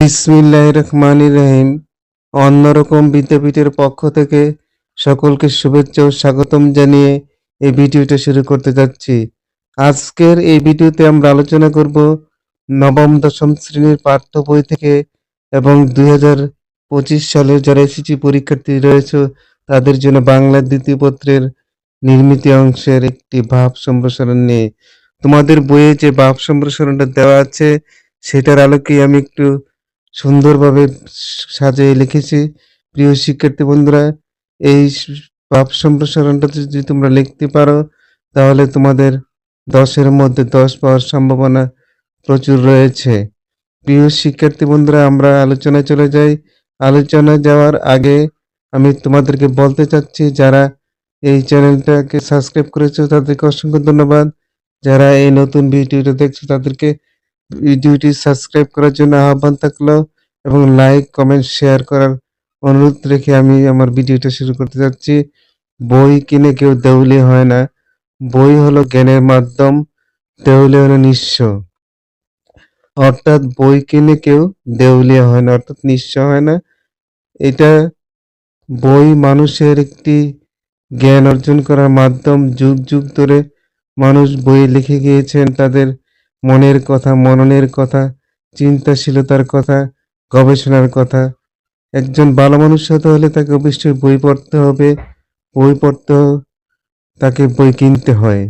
বিসমিল্লাহ রহমান রহিম। অন্যরকম বিদ্যাপীঠের পক্ষ থেকে সকলকে শুভেচ্ছা ও স্বাগতম জানিয়ে এই ভিডিওটা শুরু করতে যাচ্ছি। আজকের এই ভিডিওতে আমরা আলোচনা করব নবম, দশম শ্রেণির পাঠ্য বই থেকে এবং দুই হাজার পঁচিশ সালে যারা এসএসসি পরীক্ষার্থী রয়েছে, তাদের জন্য বাংলা দ্বিতীয় পত্রের নির্মিত অংশের একটি ভাব সম্প্রসারণ নিয়ে। তোমাদের বইয়ে যে ভাব সম্প্রসারণটা দেওয়া আছে, সেটার আলোকে আমি একটু সুন্দরভাবে সাজিয়ে লিখেছি। প্রিয় শিক্ষার্থী বন্ধুরা, এই ভাব সম্প্রসারণটা যদি তোমরা লিখতে পারো, তাহলে তোমাদের দশের মধ্যে দশ পাওয়ার সম্ভাবনা প্রচুর রয়েছে। প্রিয় শিক্ষার্থী বন্ধুরা, আমরা আলোচনায় চলে যাই। আলোচনায় যাওয়ার আগে আমি তোমাদেরকে বলতে চাচ্ছি, যারা এই চ্যানেলটাকে সাবস্ক্রাইব করেছ, তাদেরকে অসংখ্য ধন্যবাদ। যারা এই নতুন ভিডিওটা দেখছ, তাদেরকে ভিডিওটি সাবস্ক্রাইব করার জন্য আহ্বান থাকল এবং লাইক, কমেন্ট, শেয়ার করার অনুরোধ রেখে আমি আমার ভিডিওটা শুরু করতে যাচ্ছি। বই কিনে কেউ দেউলি হয় না। বই হলো জ্ঞানের মাধ্যম, দেউলি হলো নিঃস্ব। অর্থাৎ বই কিনে কেউ দেউলিয়া হয় না, অর্থাৎ নিঃস্ব হয় না। এটা বই মানুষের একটি জ্ঞান অর্জন করার মাধ্যম। যুগ যুগ ধরে মানুষ বই লিখে গিয়েছেন, তাদের মনের কথা, মননের কথা, চিন্তাশীলতার কথা, গবেষণার কথা। একজন ভালো মানুষ হতে হলে তাকে অবশ্যই বই পড়তে হবে, বই পড়তে তাকে বই কিনতে হয়।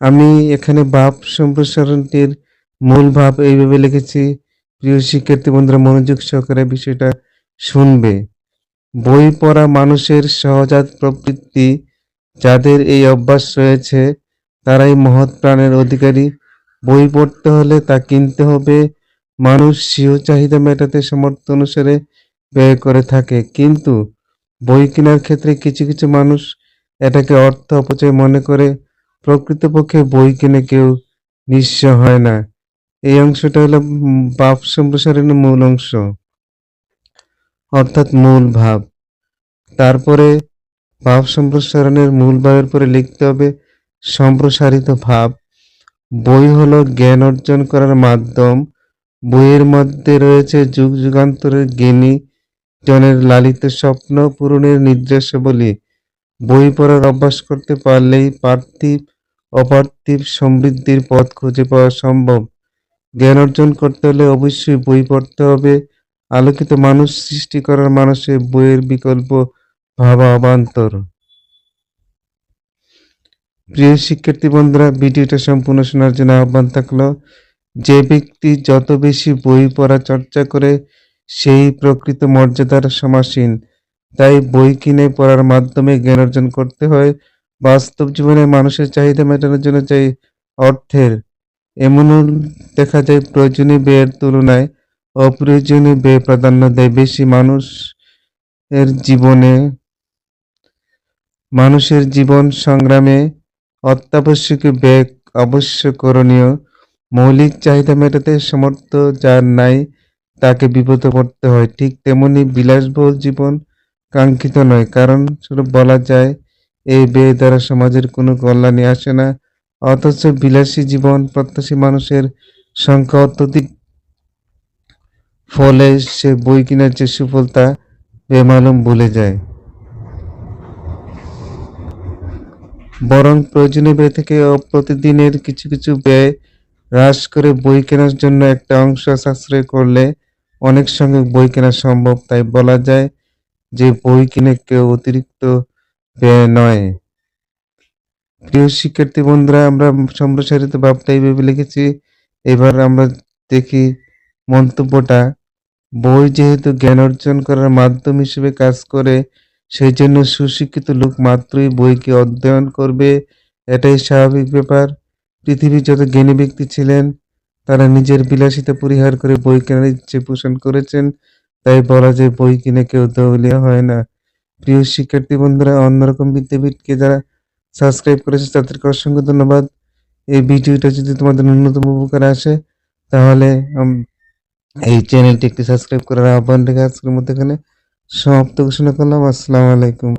আমি এখানে ভাব সম্প্রসারণটির মূল ভাব এইভাবে লিখেছি, প্রিয় শিক্ষার্থী বন্ধুরা, মনোযোগ সহকারে বিষয়টা শুনবে। বই পড়া মানুষের সহজাত প্রবৃত্তি, যাদের এই অভ্যাস রয়েছে, তারাই মহৎ প্রাণের অধিকারী। বই পড়তে হলে তা কিনতে হবে। মানুষ স্বীয় চাহিদা মেটাতে সামর্থ্য অনুসারে ব্যয় করে থাকে। কিন্তু বই কেনার ক্ষেত্রে কিছু কিছু মানুষ এটাকে অর্থ অপচয় মনে করে। প্রকৃতপক্ষে বই কিনে কেউ নিঃস্ব হয় না। এই অংশটা হলো ভাব সম্প্রসারণের মূল অংশ। অর্থাৎ মূল ভাব। তারপরে ভাব সম্প্রসারণের মূল ভাবের পরে লিখতে হবে সম্প্রসারিত ভাব। বই হলো জ্ঞান অর্জন করার মাধ্যম। বইয়ের মধ্যে রয়েছে যুগ যুগান্তরের জ্ঞানী জনের লালিত স্বপ্ন পূরণের নির্দেশাবলী। বই পড়ার অভ্যাস করতে পারলেই পার্থিব, অপার্থিব সমৃদ্ধির পথ খুঁজে পাওয়া সম্ভব। জ্ঞান অর্জন করতে হলে অবশ্যই বই পড়তে হবে। আলোকিত মানুষ সৃষ্টি করার মানুষের বইয়ের বিকল্প ভাবা অবান্তর। প্রিয় শিক্ষার্থী বন্ধুরা, ভিডিওটা সম্পূর্ণ শোনার জন্য আহ্বান থাকল, যে ব্যক্তি যত বেশি বই পড়া চর্চা করে, সেই প্রকৃত মর্যাদার সমাসীন। তাই বই কিনে পড়ার মাধ্যমে জ্ঞান অর্জন করতে হয়। বাস্তব জীবনে মানুষের চাহিদা মেটানোর জন্য চাই অর্থের। এমনও দেখা যায়, প্রয়োজনীয় ব্যয়ের তুলনায় অপ্রয়োজনীয় ব্যয় প্রাধান্য দেয় বেশি মানুষ এর জীবনে। মানুষের জীবন সংগ্রামে অত্যাবশ্যকীয় ব্যয় অবশ্য করণীয় মৌলিক চাহিদা মেটাতে সমর্থ যার নাই, তাকে বিপদে পড়তে হয়। ঠিক তেমনি বিলাসবহুল জীবন কাঙ্ক্ষিত নয়, কারণ শুধু বলা যায়, এই ব্যয় দ্বারা সমাজের কোনো কল্যাণই আসে না। অথচ বিলাসী জীবন প্রত্যাশী মানুষের সংখ্যা অত্যধিক। ফলে সে বই কেনার যে সুফল তা বেমালুম ভুলে যায়। বরং প্রয়োজনীয় ব্যয় থেকে প্রতিদিনের কিছু কিছু ব্যয় হ্রাস করে বই কেনার জন্য একটা অংশ সাশ্রয় করলে অনেক সঙ্গে বই কেনা সম্ভব। তাই বলা যায় যে বই কিনে কেউ অতিরিক্ত ব্যয় নয়। প্রিয় শিক্ষার্থী বন্ধুরা, আমরা সম্প্রসারিত ভাবটা ভেবে লিখেছি। এবার আমরা দেখি মন্তব্যটা। বই যেহেতু জ্ঞান অর্জন করার মাধ্যম হিসেবে কাজ করে সেই জন্য সুশিক্ষিত লোক মাত্রই বইকে অধ্যয়ন করবে, এটাই স্বাভাবিক ব্যাপার। পৃথিবীর যত জ্ঞানী ব্যক্তি ছিলেন, তারা নিজের বিলাসিতা পরিহার করে বই কেনার ইচ্ছে পোষণ করেছেন, তাই বলা যায় বই কিনে কেউ দেউলিয়া হয় না। প্রিয় শিক্ষার্থী বন্ধুরা, অন্যরকম বিদ্যাপীঠকে যারা সাবস্ক্রাইব করেছে, তাদেরকে অসংখ্য ধন্যবাদ। এই ভিডিওটা যদি তোমাদের ন্যূনতম উপকারে আসে, তাহলে এই চ্যানেলটি একটি সাবস্ক্রাইব করার আহ্বান রেখে আজকের মধ্যে এখানে সমাপ্ত ঘোষণা করলাম। আসসালামু আলাইকুম।